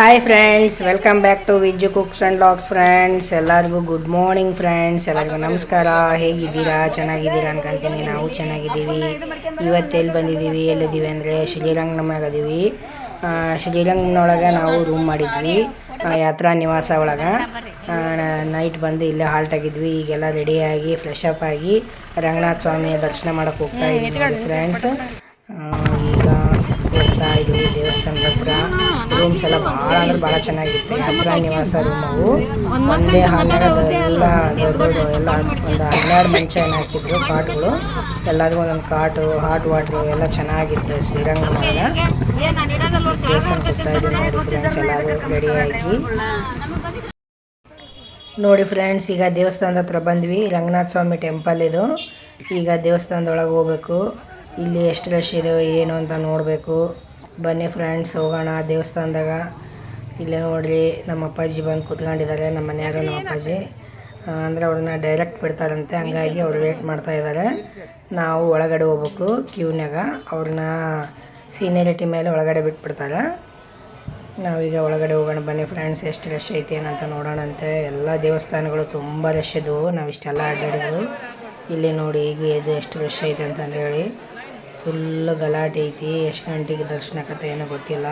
Hi friends welcome back to Vijju cooks and vlogs friends ಎಲ್ಲರಿಗೂ good morning friends ಎಲ್ಲರಿಗೂ ನಮಸ್ಕಾರ. ಹೇಗಿದ್ದೀರಾ? ಚೆನ್ನಾಗಿದ್ದೀರಾ ಅನ್ಕೊಂತೀನಿ. ನಾವು ಚೆನ್ನಾಗಿದ್ದೀವಿ. ಇವತ್ತು ಎಲ್ಲಿ ಬಂದಿದ್ದೀವಿ? ಎಲ್ಲಿದ್ದೀವಿ ಅಂದರೆ ಶ್ರೀರಂಗನಮಗದೀವಿ. ಶ್ರೀರಂಗನೊಳಗೆ ನಾವು ರೂಮ್ ಮಾಡಿದ್ವಿ. ಯಾತ್ರಾ ನಿವಾಸ ಒಳಗೆ. ನೈಟ್ ಬಂದು ಇಲ್ಲೇ ಹಾಲ್ಟ್ ಆಗಿದ್ವಿ. ಈಗೆಲ್ಲ ರೆಡಿಯಾಗಿ ಫ್ರೆಶ್ ಅಪ್ ಆಗಿ ರಂಗನಾಥ ಸ್ವಾಮಿಯ ದರ್ಶನ ಮಾಡೋಕ್ಕೆ ಹೋಗ್ತಾ ಇದ್ದೀವಿ ಫ್ರೆಂಡ್ಸ್ ಹೋಗ್ತಾ ಇದ್ದೀವಿ ದೇವಸ್ಥಾನದ ಹತ್ರ. ರೂಮ್ಸ್ ಎಲ್ಲ ಭಾಳ ಅಂದ್ರೆ ಭಾಳ ಚೆನ್ನಾಗಿತ್ತು. ಯಾತ್ರಾ ನಿವಾಸ ರೂಮ್ ಅವು. ಒಂದೇ ಹನ್ನೆರಡು ಎಲ್ಲ ದೊಡ್ಡ ದೊಡ್ಡ ಎಲ್ಲ ಒಂದು ಹನ್ನೆರಡು ಮಂಚ ಏನು ಹಾಕಿದ್ರು ಕಾಟ್ಗಳು. ಎಲ್ಲರಿಗೂ ಒಂದೊಂದು ಕಾಟು ಹಾಟ್ ವಾಟರ್ ಎಲ್ಲ ಚೆನ್ನಾಗಿತ್ತು ಶ್ರೀರಂಗ ದೇವಸ್ಥಾನಕ್ಕೆ ಹೋಗ್ತಾ ಇದ್ದೀವಿ ನೋಡಿ ಫ್ರೆಂಡ್ಸ್ ಎಲ್ಲರೂ ರೆಡಿಯಾಗಿ ನೋಡಿ ಫ್ರೆಂಡ್ಸ್ ಈಗ ದೇವಸ್ಥಾನದ ಹತ್ರ ಬಂದ್ವಿ. ರಂಗನಾಥ ಸ್ವಾಮಿ ಟೆಂಪಲ್ ಇದು. ಈಗ ದೇವಸ್ಥಾನದೊಳಗೆ ಹೋಗ್ಬೇಕು. ಇಲ್ಲಿ ಎಷ್ಟು ರಶ್ ಇದೆ ಏನು ಅಂತ ನೋಡಬೇಕು. ಬನ್ನಿ ಫ್ರೆಂಡ್ಸ್ ಹೋಗೋಣ ದೇವಸ್ಥಾನದಾಗ. ಇಲ್ಲೇ ನೋಡ್ರಿ ನಮ್ಮ ಅಪ್ಪಾಜಿ ಬಂದು ಕೂತ್ಕೊಂಡಿದ್ದಾರೆ ನಮ್ಮ ಮನೆಯವರು ನಮ್ಮ ಅಪ್ಪಾಜಿ. ಅಂದರೆ ಅವ್ರನ್ನ ಡೈರೆಕ್ಟ್ ಬಿಡ್ತಾರಂತೆ ಹಂಗಾಗಿ ಅವ್ರು ವೇಟ್ ಮಾಡ್ತಾ ಇದ್ದಾರೆ. ನಾವು ಒಳಗಡೆ ಹೋಗ್ಬೇಕು ಕ್ಯೂನ್ಯಾಗ ಅವ್ರನ್ನ ಸೀನಿಯರಿಟಿ ಮೇಲೆ ಒಳಗಡೆ ಬಿಟ್ಬಿಡ್ತಾರೆ. ನಾವೀಗ ಒಳಗಡೆ ಹೋಗೋಣ ಬನ್ನಿ ಫ್ರೆಂಡ್ಸ್ ಎಷ್ಟು ರಶ್ ಐತಿ ಏನಂತ ನೋಡೋಣಂತೆ. ಎಲ್ಲ ದೇವಸ್ಥಾನಗಳು ತುಂಬ ರಶ್ ಇದ್ದವು ನಾವು ಇಷ್ಟೆಲ್ಲ ಅಡ್ಡಾಡಿದ್ವು. ಇಲ್ಲಿ ನೋಡಿ ಈಗ ಇದು ಎಷ್ಟು ರಶ್ ಐತೆ ಅಂತಂದು ಹೇಳಿ ಫುಲ್ ಗಲಾಟೆ ಐತಿ. ಎಷ್ಟು ಗಂಟೆಗೆ ದರ್ಶನ ಕತೆ ಏನೋ ಗೊತ್ತಿಲ್ಲ.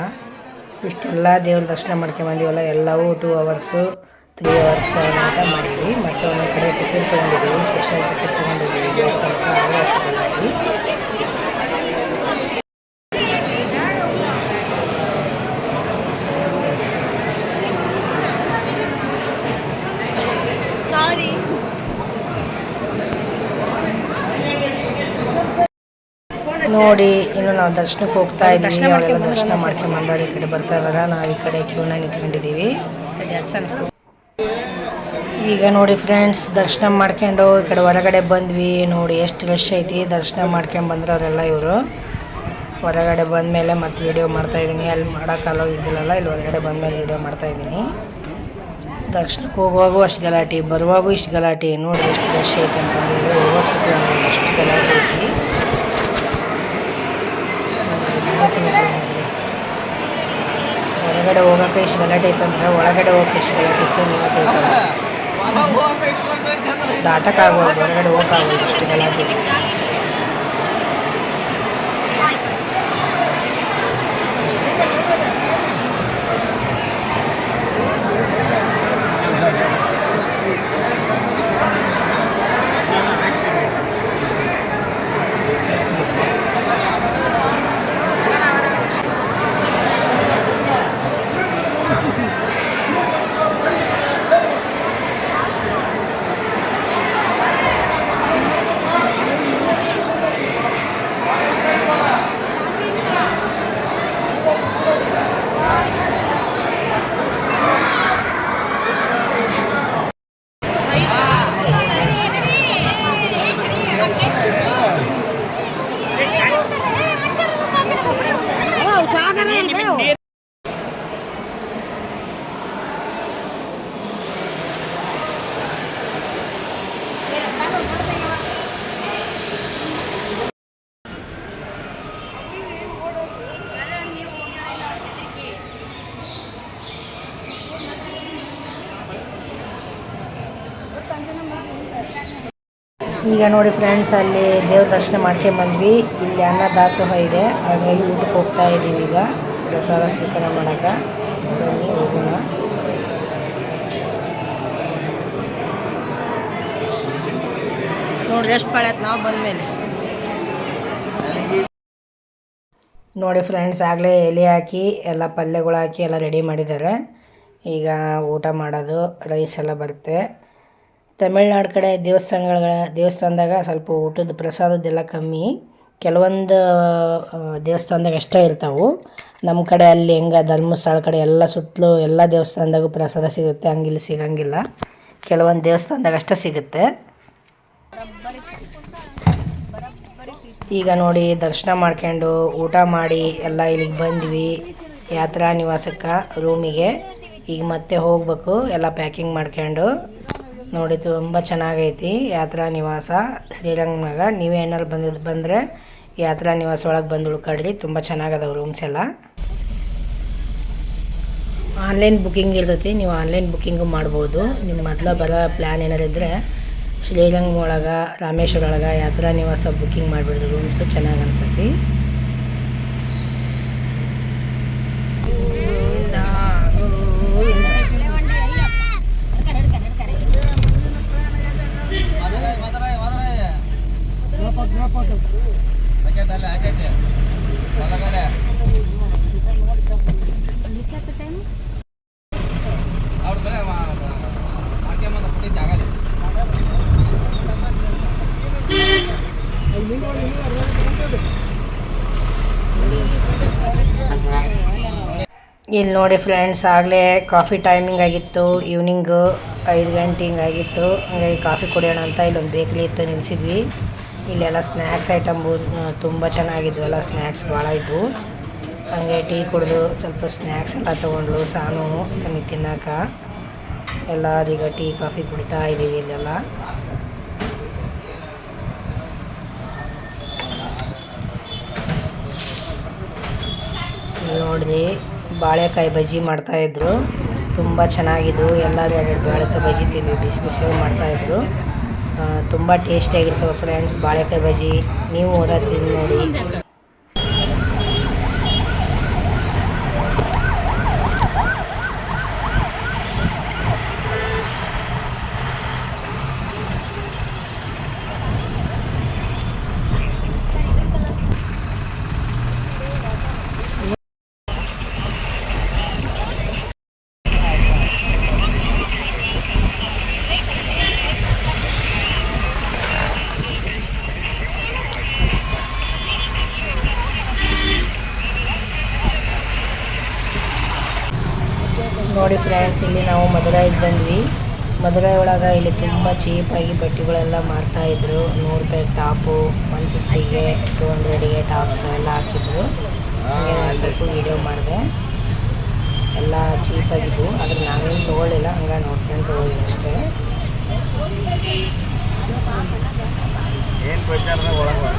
ಇಷ್ಟೆಲ್ಲ ದೇವ್ರ ದರ್ಶನ ಮಾಡ್ಕೊಂಬಂದಿವಲ್ಲ ಎಲ್ಲವೂ ಟೂ ಅವರ್ಸು ತ್ರೀ ಅವರ್ಸ್ ಅಂತ ಮಾಡಿದ್ವಿ. ಮತ್ತು ಒಂದೊಂದು ಕಡೆ ಟಿಕೆಟ್ ತೊಗೊಂಡಿದ್ದೀವಿ ಸ್ಪೆಷಲ್ ಟಿಕೆಟ್ ತೊಗೊಂಡಿದ್ದೀವಿ ದೇವಸ್ಥಾನಕ್ಕೆ ಅದು ಅಷ್ಟು ಗಲಾಟೆ ನೋಡಿ ಇನ್ನು ನಾವು ದರ್ಶನಕ್ಕೆ ಹೋಗ್ತಾ ಇದ್ದೀವಿ. ಅವರೆಲ್ಲ ದರ್ಶನ ಮಾಡ್ಕೊಂಡು ಬಂದವ್ರು ಈ ಕಡೆ ಬರ್ತಾ ಇದಾರ. ನಾವು ಈ ಕಡೆ ಕ್ಯೂನ ನಿಂತ್ಕೊಂಡಿದ್ದೀವಿ. ಈಗ ನೋಡಿ ಫ್ರೆಂಡ್ಸ್ ದರ್ಶನ ಮಾಡ್ಕೊಂಡು ಈ ಕಡೆ ಹೊರಗಡೆ ಬಂದ್ವಿ. ನೋಡಿ ಎಷ್ಟು ರಶ್ ಐತಿ ದರ್ಶನ ಮಾಡ್ಕೊಂಡು ಬಂದ್ರವರೆಲ್ಲ ಇವರು. ಹೊರಗಡೆ ಬಂದಮೇಲೆ ಮತ್ತೆ ವಿಡಿಯೋ ಮಾಡ್ತಾ ಇದ್ದೀನಿ. ಅಲ್ಲಿ ಮಾಡೋಕ್ಕಲ್ಲ ಇದ್ದಿಲ್ಲಲ್ಲ ಇಲ್ಲಿ ಹೊರಗಡೆ ಬಂದಮೇಲೆ ವಿಡಿಯೋ ಮಾಡ್ತಾ ಇದ್ದೀನಿ. ದರ್ಶನಕ್ಕೆ ಹೋಗುವಾಗೂ ಅಷ್ಟು ಗಲಾಟೆ ಬರುವಾಗೂ ಇಷ್ಟು ಗಲಾಟೆ. ನೋಡಿ ಎಷ್ಟು ರಶ್ ಐತೆ ಅಂತಂದೇಳಿ ಹೋಗೋ ಅಷ್ಟು ಗಲಾಟೆ ಐತಿ. ಹೊರಗಡೆ ಹೋಗೋಕೆ ಇಷ್ಟು ಗಲಾಟೆ ಐತಂದ್ರೆ ಒಳಗಡೆ ಹೋಗಕ್ಕೆ ಇಷ್ಟು ಗಲಾಟೆ ಇತ್ತು ದಾಟಕ್ಕಾಗೋದು ಹೊರಗಡೆ ಹೋಗೋಕ್ಕಾಗೋದು ಇಷ್ಟು ಗಲಾಟೆ ಈಗ ನೋಡಿ ಫ್ರೆಂಡ್ಸ್ ಅಲ್ಲಿ ದೇವ್ರ ದರ್ಶನ ಮಾಡ್ಕೊಂಬಂದ್ವಿ ಇಲ್ಲಿ ಅನ್ನ ದಾಸೋಹ ಇದೆ. ಹಾಗಾಗಿ ಊಟಕ್ಕೆ ಹೋಗ್ತಾ ಇದ್ದೀವಿ ಈಗ. ಪ್ರಸಾದ ಸ್ವೀಕಾರ ಮಾಡೋಕೆ. ಬನ್ನಿ ಹೋಗೋಣ ನೋಡಿ ಎಷ್ಟು ಪಾಳ್ಯತ್ ನಾವು ಬಂದ್ಮೇಲೆ. ನೋಡಿ ಫ್ರೆಂಡ್ಸ್ ಆಗಲೇ ಎಲೆ ಹಾಕಿ, ಎಲ್ಲ ಪಲ್ಯಗಳು ಹಾಕಿ ಎಲ್ಲ ರೆಡಿ ಮಾಡಿದ್ದಾರೆ. ಈಗ ಊಟ ಮಾಡೋದು ರೈಸ್ ಎಲ್ಲ ಬರುತ್ತೆ. ತಮಿಳ್ನಾಡು ಕಡೆ ದೇವಸ್ಥಾನಗಳ, ದೇವಸ್ಥಾನದಾಗ ಸ್ವಲ್ಪ ಊಟದ ಪ್ರಸಾದದ್ದೆಲ್ಲ ಕಮ್ಮಿ. ಕೆಲವೊಂದು ದೇವಸ್ಥಾನದಾಗ ಅಷ್ಟೇ ಇರ್ತಾವೆ. ನಮ್ಮ ಕಡೆ ಅಲ್ಲಿ ಹೆಂಗೆ ಧರ್ಮಸ್ಥಳ ಕಡೆ ಎಲ್ಲ ಸುತ್ತಲೂ ಎಲ್ಲ ದೇವಸ್ಥಾನದಾಗೂ ಪ್ರಸಾದ ಸಿಗುತ್ತೆ. ಹಂಗಿಲ್ಲಿ, ಸಿಗಂಗಿಲ್ಲ. ಕೆಲವೊಂದು ದೇವಸ್ಥಾನದಾಗ ಅಷ್ಟೇ ಸಿಗುತ್ತೆ. ಈಗ ನೋಡಿ, ದರ್ಶನ ಮಾಡ್ಕೊಂಡು ಊಟ ಮಾಡಿ ಎಲ್ಲ ಇಲ್ಲಿಗೆ ಬಂದ್ವಿ. ಯಾತ್ರಾ ನಿವಾಸಕ್ಕೆ ರೂಮಿಗೆ ಈಗ ಮತ್ತೆ ಹೋಗ್ಬೇಕು, ಎಲ್ಲ ಪ್ಯಾಕಿಂಗ್ ಮಾಡ್ಕೊಂಡು. ನೋಡಿ, ತುಂಬ ಚೆನ್ನಾಗೈತಿ. ಯಾತ್ರಾ ನಿವಾಸ ಶ್ರೀರಂಗನಾಗ ನೀವು ಏನಾರು ಬಂದಿದ್ದು ಬಂದರೆ ಯಾತ್ರಾ ನಿವಾಸ ಒಳಗೆ ಬಂದು ಉಳ್ಕೊಡ್ರಿ. ತುಂಬ ಚೆನ್ನಾಗದವು ರೂಮ್ಸ್ ಎಲ್ಲ. ಆನ್ಲೈನ್ ಬುಕ್ಕಿಂಗ್ ಇರ್ತೈತಿ. ನೀವು ಆನ್ಲೈನ್ ಬುಕ್ಕಿಂಗು ಮಾಡ್ಬೋದು. ನಿಮ್ಮ ಮೊದಲ ಬರೋ ಪ್ಲ್ಯಾನ್ ಏನಾರು ಇದ್ದರೆ ಶ್ರೀರಂಗ ಒಳಗೆ, ರಾಮೇಶ್ವರ ಒಳಗೆ ಯಾತ್ರಾ ನಿವಾಸ ಬುಕ್ಕಿಂಗ್ ಮಾಡಿಬಿಡ್ರಿ. ರೂಮ್ಸು ಚೆನ್ನಾಗಿ ಅನ್ಸತಿ ಇಲ್ಲಿ ನೋಡಿ ಫ್ರೆಂಡ್ಸ್ ಆಗಲೇ ಕಾಫಿ ಟೈಮಿಂಗ್ ಆಗಿತ್ತು ಈವ್ನಿಂಗು ಐದು ಗಂಟೆ ಹಿಂಗಾಗಿತ್ತು. ಹಂಗಾಗಿ ಕಾಫಿ ಕುಡಿಯೋಣ ಅಂತ ಇಲ್ಲೊಂದು ಬೇಕ್ರಿ ಇತ್ತು ನಿಲ್ಸಿದ್ವಿ. ಇಲ್ಲೆಲ್ಲ ಸ್ನ್ಯಾಕ್ಸ್ ಐಟಮ್ ತುಂಬ ಚೆನ್ನಾಗಿದ್ವು ಎಲ್ಲ ಸ್ನ್ಯಾಕ್ಸ್ ಭಾಳ ಇದ್ವು. ಹಂಗೆ ಟೀ ಕುಡಿದು ಸ್ವಲ್ಪ ಸ್ನ್ಯಾಕ್ಸ್ ಎಲ್ಲ ತೊಗೊಂಡ್ಲು ಸಾನು ನನಗೆ ತಿನ್ನಕ. ಎಲ್ಲರೀಗ ಟೀ, ಕಾಫಿ ಕುಡಿತಾ ಇದ್ದೀವಿ ಇಲ್ಲೆಲ್ಲ. ಇಲ್ಲಿ ನೋಡ್ರಿ, ಬಾಳೆಕಾಯಿ ಬಜ್ಜಿ ಮಾಡ್ತಾಯಿದ್ರು ತುಂಬ ಚೆನ್ನಾಗಿದ್ವು ಎಲ್ಲರೂ ಎರಡು ಬಾಳೆಕಾಯಿ ಬಜ್ಜಿ ತಿಂದ್ವಿ, ಬಿಸಿ ಬಿಸಿ ಮಾಡ್ತಾಯಿದ್ರು ತುಂಬ ಟೇಸ್ಟಿಯಾಗಿರ್ತವೆ ಫ್ರೆಂಡ್ಸ್ ಬಾಳೆಕಾಯಿ ಬಜ್ಜಿ ನೀವು ಹೋದಾಗ ತಿಂದು ನೋಡಿ ನೋಡಿ ಫ್ರೆಂಡ್ಸ್ ಇಲ್ಲಿ ನಾವು ಮಧುರೈಗೆ ಬಂದ್ವಿ. ಮಧುರೈ ಒಳಗೆ ಇಲ್ಲಿ ತುಂಬ ಚೀಪಾಗಿ ಬಟ್ಟೆಗಳೆಲ್ಲ ಮಾರ್ತಾ ಇದ್ರು. ನೂರು ರೂಪಾಯಿ ಟಾಪು ಒನ್ ಫಿಫ್ಟಿಗೆ ಟು ಹಂಡ್ರೆಡಿಗೆ ಟಾಪ್ಸ್ ಎಲ್ಲ ಹಾಕಿದ್ರು. ಸ್ವಲ್ಪ ವೀಡಿಯೋ ಮಾಡಿದೆ. ಎಲ್ಲ ಚೀಪಾಗಿದ್ವು ಆದರೆ ನಾವೇನು ತೊಗೊಳ್ಳಿಲ್ಲ. ಹಂಗೆ ನೋಡ್ಕೊಂಡು ಹೋಗಿ ಅಷ್ಟೇ ಏನು ಪ್ರಚಾರದ ಒಳಗೆ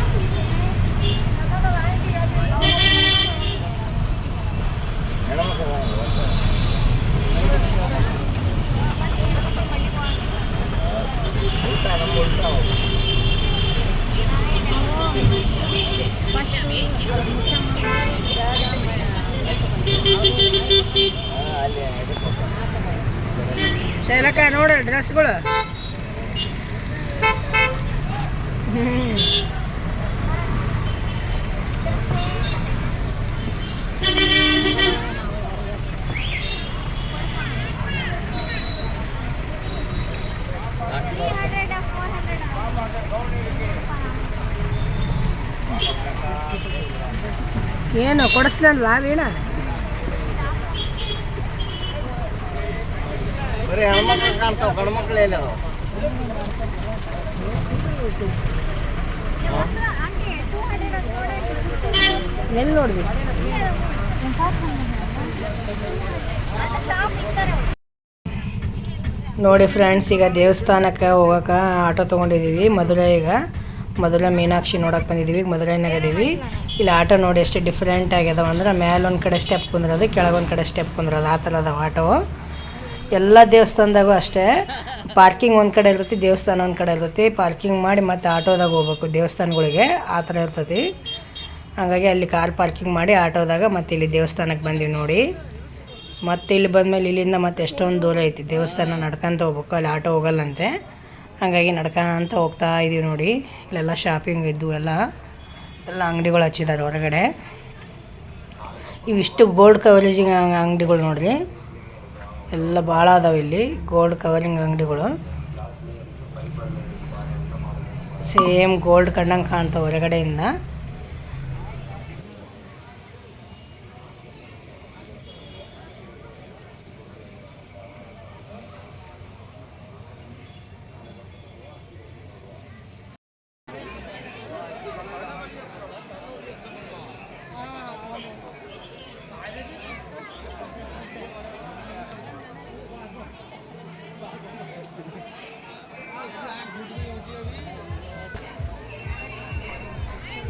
ಶೈಲಕ್ಕ ನೋಡ ಡ್ರೆಸ್ಗಳು ಏನು ಕೊಡಿಸ್ನಲ್ಲ ವೀಣ? ಎಲ್ಲಿ ಅದಾವ? ನೋಡಿ ಫ್ರೆಂಡ್ಸ್ ಈಗ ದೇವಸ್ಥಾನಕ್ಕೆ ಹೋಗೋಕೆ ಆಟೋ ತೊಗೊಂಡಿದ್ದೀವಿ. ಈಗ. ಮಧುರೈ ಮೀನಾಕ್ಷಿ ನೋಡಕ್ಕೆ ಬಂದಿದ್ದೀವಿ. ಈಗ ಮಧುರೈನಾಗ ಇದೀವಿ. ಇಲ್ಲಿ ಆಟೋ ನೋಡಿ ಎಷ್ಟು ಡಿಫ್ರೆಂಟ್ ಆಗ್ಯದವ ಅಂದ್ರೆ ಮೇಲೆ ಒಂದು ಕಡೆ ಸ್ಟೆಪ್ ಕುಂದ್ರದು, ಕೆಳಗೊಂದು ಕಡೆ ಸ್ಟೆಪ್ ಕುಂದ್ರದು. ಆ ಅದಾವ ಆಟೋ. ಎಲ್ಲ ದೇವಸ್ಥಾನದಾಗೂ ಅಷ್ಟೇ. ಪಾರ್ಕಿಂಗ್ ಒಂದು ಕಡೆ ಇರ್ತೈತಿ, ದೇವಸ್ಥಾನ ಒಂದು ಕಡೆ ಇರ್ತೈತಿ. ಪಾರ್ಕಿಂಗ್ ಮಾಡಿ ಮತ್ತೆ ಆಟೋದಾಗ ಹೋಗ್ಬೇಕು, ದೇವಸ್ಥಾನಗಳಿಗೆ. ಆ ಥರ ಇರ್ತೈತಿ ಹಾಗಾಗಿ ಅಲ್ಲಿ ಕಾರ್ ಪಾರ್ಕಿಂಗ್ ಮಾಡಿ ಆಟೋದಾಗ ಮತ್ತೆ ಇಲ್ಲಿ ದೇವಸ್ಥಾನಕ್ಕೆ ಬಂದೀವಿ ನೋಡಿ. ಮತ್ತೆ ಇಲ್ಲಿ ಬಂದಮೇಲೆ ಇಲ್ಲಿಂದ ಮತ್ತೆ ಎಷ್ಟೊಂದು ದೂರ ಐತಿ. ದೇವಸ್ಥಾನ ನಡ್ಕೊಂತ ಹೋಗ್ಬೇಕು, ಅಲ್ಲಿ ಆಟೋ ಹೋಗಲ್ಲಂತೆ. ಹಾಗಾಗಿ ನಡ್ಕೊಂತ ಹೋಗ್ತಾ ಇದೀವಿ ನೋಡಿ. ಇಲ್ಲೆಲ್ಲ ಶಾಪಿಂಗ್ ಇದ್ದು ಎಲ್ಲ ಎಲ್ಲ ಅಂಗಡಿಗಳು ಹಚ್ಚಿದ್ದಾರೆ ಹೊರಗಡೆ. ಇವಿಷ್ಟು ಗೋಲ್ಡ್ ಕವರೇಜಿಂಗ್ ಅಂಗಡಿಗಳು ನೋಡ್ರಿ. ಎಲ್ಲ ಭಾಳ ಅದಾವೆ ಇಲ್ಲಿ ಗೋಲ್ಡ್ ಕವರಿಂಗ್ ಅಂಗಡಿಗಳು. ಸೇಮ್ ಗೋಲ್ಡ್ ಕಂಡಂಗೆ ಕಾಣ್ತಾವೆ ಹೊರಗಡೆಯಿಂದ.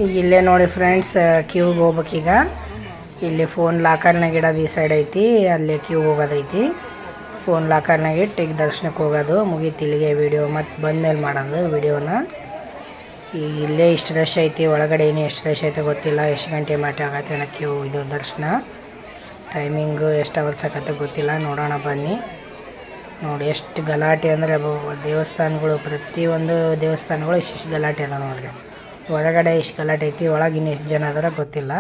ಈಗ ಇಲ್ಲೇ ನೋಡಿ ಫ್ರೆಂಡ್ಸ್ ಕ್ಯೂಗೆ ಹೋಗ್ಬೇಕೀಗ ಇಲ್ಲಿ ಫೋನ್ ಲಾಕರ್ನಾಗ ಇಡೋದು ಈ ಸೈಡ್ ಐತಿ, ಅಲ್ಲಿ ಕ್ಯೂ ಹೋಗೋದೈತಿ ಫೋನ್ ಲಾಕರ್ನಾಗ ಇಟ್ಟು ಈಗ ದರ್ಶನಕ್ಕೆ ಹೋಗೋದು, ಮುಗೀತು ಇಲ್ಲಿಗೆ ವಿಡಿಯೋ ಮತ್ತು ಬಂದಮೇಲೆ ಮಾಡೋದು ವಿಡಿಯೋನ ಈಗ ಇಲ್ಲೇ ಇಷ್ಟು ರಶ್ ಐತಿ, ಒಳಗಡೆ ಏನು ಎಷ್ಟು ರಶ್ ಐತೆ ಗೊತ್ತಿಲ್ಲ, ಎಷ್ಟು ಗಂಟೆ ಮಟ್ಟ ಆಗತ್ತೆ ಅನ್ನೋ ಕ್ಯೂ ಇದು ದರ್ಶನ. ಟೈಮಿಂಗು ಎಷ್ಟು ಅವರ್ಸ್ ಆಗತ್ತೆ ಗೊತ್ತಿಲ್ಲ, ನೋಡೋಣ ಬನ್ನಿ. ನೋಡಿ ಎಷ್ಟು ಗಲಾಟೆ ಅಂದರೆ ದೇವಸ್ಥಾನಗಳು ಪ್ರತಿಯೊಂದು ದೇವಸ್ಥಾನಗಳು ಇಷ್ಟು ಗಲಾಟೆ ಅದ ನೋಡ್ರಿ. ಹೊರಗಡೆ ಎಷ್ಟು ಗಲಾಟೆ ಐತಿ, ಒಳಗಿನ ಎಷ್ಟು ಜನ ಅದರ ಗೊತ್ತಿಲ್ಲ.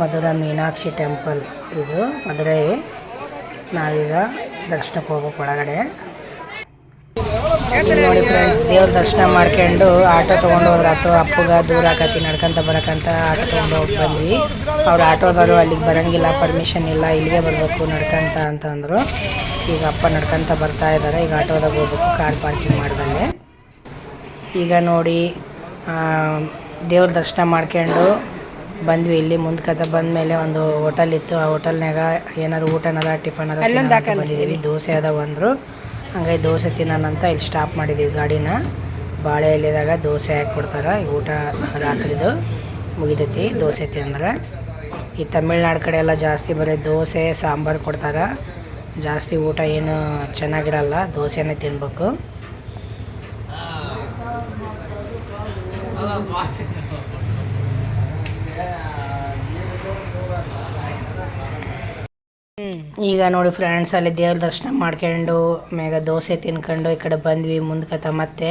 ಮಧುರ ಮೀನಾಕ್ಷಿ ಟೆಂಪಲ್ ಇದು, ಮಧುರೈ. ನಾವೀಗ ದರ್ಶನಕ್ಕೆ ಹೋಗ್ಬೇಕು ಒಳಗಡೆ. ನೋಡಿ ಫ್ರೆಂಡ್ಸ್ ದೇವ್ರ ದರ್ಶನ ಮಾಡ್ಕೊಂಡು ಆಟೋ ತೊಗೊಂಡು ಹೋದ್ರೆ ಅಥವಾ ಅಪ್ಪಗ ದೂರ ಆಕತಿ, ನಡ್ಕೊಂತ ಬರಕಂತ ಆಟೋ ತೊಗೊಂಡು ಹೋಗಿ ಬಂದ್ವಿ. ಅವ್ರು ಆಟೋದವರು ಅಲ್ಲಿಗೆ ಬರಂಗಿಲ್ಲ ಪರ್ಮಿಷನ್ ಇಲ್ಲ, ಇಲ್ಲಿಗೆ ಬರಬೇಕು, ನಡ್ಕಂತ ಅಂತಂದರು ಈಗ ಅಪ್ಪ ನಡ್ಕೊಂತ ಬರ್ತಾ ಇದ್ದಾರೆ ಈಗ ಆಟೋದಾಗ ಹೋಗ್ಬೇಕು, ಕಾರ್ ಪಾರ್ಕಿಂಗ್ ಮಾಡ್ದಲ್ಲೇ ಈಗ ನೋಡಿ ದೇವ್ರ ದರ್ಶನ ಮಾಡ್ಕೊಂಡು ಬಂದ್ವಿ. ಇಲ್ಲಿ ಮುಂದ್ಕತೆ ಬಂದ ಮೇಲೆ ಒಂದು ಹೋಟೆಲ್ ಇತ್ತು. ಆ ಹೋಟೆಲ್ನಾಗ ಏನಾರು ಊಟನದ ಟಿಫನ್ ಅದ ಬಂದಿದ್ದೀವಿ ದೋಸೆ ಅದಾವ ಅಂದರು. ಹಂಗಾಗಿ ದೋಸೆ ತಿನ್ನೋಣಂತ ಇಲ್ಲಿ ಸ್ಟಾಪ್ ಮಾಡಿದ್ದೀವಿ ಗಾಡಿನ. ಬಾಳೆ ಎಲೆದಾಗ ದೋಸೆ ಹಾಕ್ಬಿಡ್ತಾರೆ ಈ ಊಟ ರಾತ್ರಿದು ಮುಗಿದೈತಿ ದೋಸೆ ತಿಂದ್ರೆ. ಈ ತಮಿಳ್ನಾಡು ಕಡೆ ಎಲ್ಲ ಜಾಸ್ತಿ ಬರೀ ದೋಸೆ ಸಾಂಬಾರು ಕೊಡ್ತಾರೆ. ಜಾಸ್ತಿ ಊಟ ಏನು ಚೆನ್ನಾಗಿರಲ್ಲ. ದೋಸೆನೇ ತಿನ್ಬೇಕು. ಈಗ ನೋಡಿ ಫ್ರೆಂಡ್ಸ್ ಅಲ್ಲಿ ದೇವ್ರ ದರ್ಶನ ಮಾಡ್ಕೊಂಡು, ಆಮ್ಯಾಗ ದೋಸೆ ತಿನ್ಕೊಂಡು ಈ ಕಡೆ ಬಂದ್ವಿ ಮುಂದ್ಕತ ಮತ್ತೆ.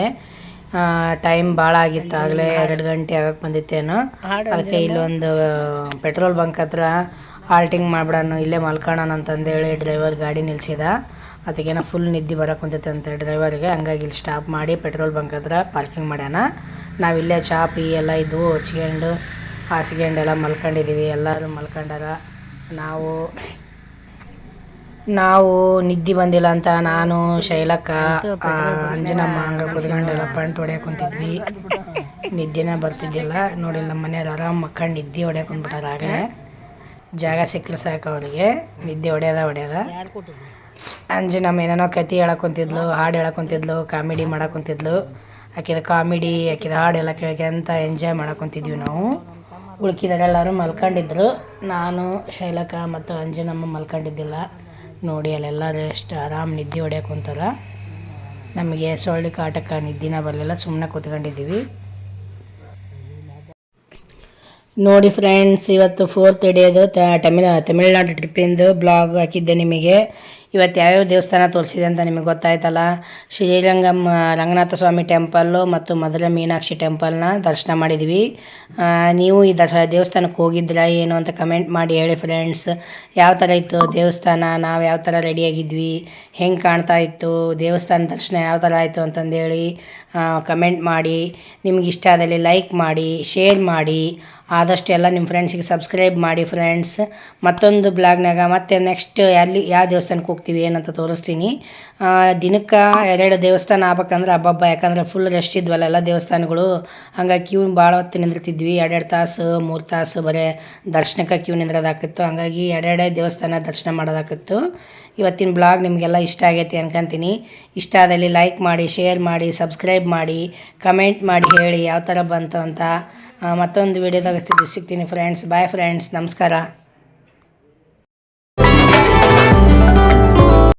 ಟೈಮ್ ಭಾಳ ಆಗಿತ್ತು ಆಗಲೇ ಎರಡು ಗಂಟೆ ಆಗಕ್ಕೆ ಬಂದಿತ್ತೇನು. ಅದಕ್ಕೆ ಇಲ್ಲೊಂದು ಪೆಟ್ರೋಲ್ ಬಂಕ್ ಹತ್ರ ಹಾಲ್ಟಿಂಗ್ ಮಾಡ್ಬಿಡೋಣ, ಇಲ್ಲೇ ಮಲ್ಕೊಳ್ಳೋಣ ಅಂತಂದೇಳಿ ಡ್ರೈವರ್ ಗಾಡಿ ನಿಲ್ಸಿದ. ಅದಕ್ಕೇನೋ ಫುಲ್ ನಿದ್ದೆ ಬರಕ್ಕೆ ಕುಂತೈತೆ ಅಂತ ಡ್ರೈವರ್ಗೆ ಹಂಗಾಗಿ ಇಲ್ಲಿ ಸ್ಟಾಪ್ ಮಾಡಿ ಪೆಟ್ರೋಲ್ ಬಂಕ್ ಹತ್ರ ಪಾರ್ಕಿಂಗ್ ಮಾಡ್ಯಾನ. ನಾವಿಲ್ಲೇ ಚಾ ಪಿ ಎಲ್ಲ ಇದ್ದು ಹಚ್ಕೊಂಡು ಹಾಸಿಗೆಂಡೆಲ್ಲ ಮಲ್ಕೊಂಡಿದ್ದೀವಿ ಎಲ್ಲರೂ ಮಲ್ಕೊಂಡಾರ. ನಾವು ನಾವು ನಿದ್ದೆ ಬಂದಿಲ್ಲ ಅಂತ ನಾನು ಶೈಲಕ್ಕ ಅಂಜನಮ್ಮ ಹಂಗ ಕುತ್ಕೊಂಡೆಲ್ಲ ಪಂಟ್ ಹೊಡ್ಯಾಕ್ ಕುಂತಿದ್ವಿ. ನಿದ್ದೆನೇ ಬರ್ತಿದ್ದಿಲ್ಲ. ನೋಡಿ ನಮ್ಮ ಮನೆಯವ್ರು ಆರಾಮ್ ಮಕ್ಕಂಡು ನಿದ್ದೆ ಹೊಡ್ಯಾಕ್ ಕುಂದ್ಬಿಟ್ಟಾರ ಆಗಲೇ ಜಾಗ ಸಿಕ್ಕಿಲ್ಲ ಸಾಕು ಅವರಿಗೆ. ನಿದ್ದೆ ಹೊಡ್ಯದ ಹೊಡ್ಯದ. ಅಂಜನಮ್ಮ ಏನೇನೋ ಕತೆ ಹೇಳಕ್ಕೆ ಕುಂತಿದ್ಲು ಹಾಡು ಹೇಳಕ್ಕೆ ಕುಂತಿದ್ಲು ಕಾಮಿಡಿ ಮಾಡಕ್ಕೆ ಕುಂತಿದ್ಲು. ಆಕಿದ ಕಾಮಿಡಿ ಆಕಿದ ಹಾಡೆಲ್ಲ ಕೇಳ್ಕೊಂತ ಎಂಜಾಯ್ ಮಾಡ್ಕೊತಿದ್ವಿ ನಾವು. ಉಳ್ಕಿದಾಗೆಲ್ಲರೂ ಮಲ್ಕೊಂಡಿದ್ರು. ನಾನು, ಶೈಲಕ ಮತ್ತು ಅಂಜನಮ್ಮ ಮಲ್ಕೊಂಡಿದ್ದಿಲ್ಲ. ನೋಡಿ, ಅಲ್ಲೆಲ್ಲರೂ ಎಷ್ಟು ಆರಾಮ್ ನಿದ್ದೆ ಹೊಡ್ಯಕ್ಕೆ ಕುಂತಾರ. ನಮಗೆ ಸೊಳ್ಳೆ ಕಾಟಕ್ಕೆ ನಿದ್ದಿನ ಬರಲಿಲ್ಲ ಸುಮ್ಮನೆ ಕೂತ್ಕೊಂಡಿದ್ದೀವಿ. ನೋಡಿ ಫ್ರೆಂಡ್ಸ್ ಇವತ್ತು ಫೋರ್ತ್ ಡೇದು ತಮಿಳ್, ತಮಿಳ್ನಾಡು ಟ್ರಿಪ್ಪಿಂದು ಬ್ಲಾಗ್ ಹಾಕಿದ್ದೆ ನಿಮಗೆ. ಇವತ್ತು ಯಾವ್ಯಾವ ದೇವಸ್ಥಾನ ತೋರಿಸಿದೆ ಅಂತ ನಿಮಗೆ ಗೊತ್ತಾಯ್ತಲ್ಲ? ಶ್ರೀರಂಗಂ ರಂಗನಾಥ ಸ್ವಾಮಿ ಟೆಂಪಲ್ಲು ಮತ್ತು ಮಧುರ ಮೀನಾಕ್ಷಿ ಟೆಂಪಲ್ನ ದರ್ಶನ ಮಾಡಿದ್ವಿ ನೀವು ಈ ದರ್ಶ, ದೇವಸ್ಥಾನಕ್ಕೆ ಹೋಗಿದ್ರಾ ಏನು ಅಂತ ಕಮೆಂಟ್ ಮಾಡಿ ಹೇಳಿ ಫ್ರೆಂಡ್ಸ್. ಯಾವ ಥರ ಇತ್ತು ದೇವಸ್ಥಾನ? ನಾವು ಯಾವ ಥರ ರೆಡಿಯಾಗಿದ್ವಿ? ಹೆಂಗೆ ಕಾಣ್ತಾ ಇತ್ತು? ದೇವಸ್ಥಾನ ದರ್ಶನ ಯಾವ ಥರ ಆಯಿತು ಅಂತಂದೇಳಿ ಕಮೆಂಟ್ ಮಾಡಿ. ನಿಮ್ಗೆ ಇಷ್ಟ ಆದಲ್ಲಿ ಲೈಕ್ ಮಾಡಿ, ಶೇರ್ ಮಾಡಿ. ಆದಷ್ಟು ಎಲ್ಲ ನಿಮ್ಮ ಫ್ರೆಂಡ್ಸಿಗೆ ಸಬ್ಸ್ಕ್ರೈಬ್ ಮಾಡಿ ಫ್ರೆಂಡ್ಸ್. ಮತ್ತೊಂದು ಬ್ಲಾಗ್ನಾಗ ಮತ್ತೆ ನೆಕ್ಸ್ಟ್ ಎಲ್ಲಿ ಯಾವ ದೇವಸ್ಥಾನಕ್ಕೆ ಹೋಗ್ತೀವಿ ಏನಂತ ತೋರಿಸ್ತೀನಿ. ದಿನಕ್ಕೆ ಎರಡು ದೇವಸ್ಥಾನ ಆಗ್ಬೇಕಂದ್ರೆ ಹಬ್ಬಬ್ಬ ಯಾಕಂದ್ರೆ ಫುಲ್ ರೆಸ್ಟ್ ಇದ್ವಲ್ಲ ಎಲ್ಲ ದೇವಸ್ಥಾನಗಳು. ಹಂಗಾಗಿ ಕ್ಯೂ ಭಾಳ ಹೊತ್ತು ನಿಂದಿರ್ತಿದ್ವಿ. ಎರಡೆರಡು ತಾಸು, ಮೂರು ತಾಸು ಬರೀ ದರ್ಶನಕ್ಕೆ ಕ್ಯೂ ನಿಂದ್ರೋದಾಕಿತ್ತು. ಹಂಗಾಗಿ ಎರಡೆರಡೇ ದೇವಸ್ಥಾನ ದರ್ಶನ ಮಾಡೋದಾಕಿತ್ತು. ಇವತ್ತಿನ ಬ್ಲಾಗ್ ನಿಮಗೆಲ್ಲ ಇಷ್ಟ ಆಗೈತಿ ಅನ್ಕೊಂತೀನಿ. ಇಷ್ಟ ಆದಲ್ಲಿ ಲೈಕ್ ಮಾಡಿ ಶೇರ್ ಮಾಡಿ ಸಬ್ಸ್ಕ್ರೈಬ್ ಮಾಡಿ ಕಮೆಂಟ್ ಮಾಡಿ ಹೇಳಿ ಯಾವ ಥರ ಬಂತು ಅಂತ ಮತ್ತೊಂದು ವೀಡಿಯೋದಾಗ ಸಿಗ್ತೀನಿ ಫ್ರೆಂಡ್ಸ್ ಬಾಯ್ ಫ್ರೆಂಡ್ಸ್ ನಮಸ್ಕಾರ.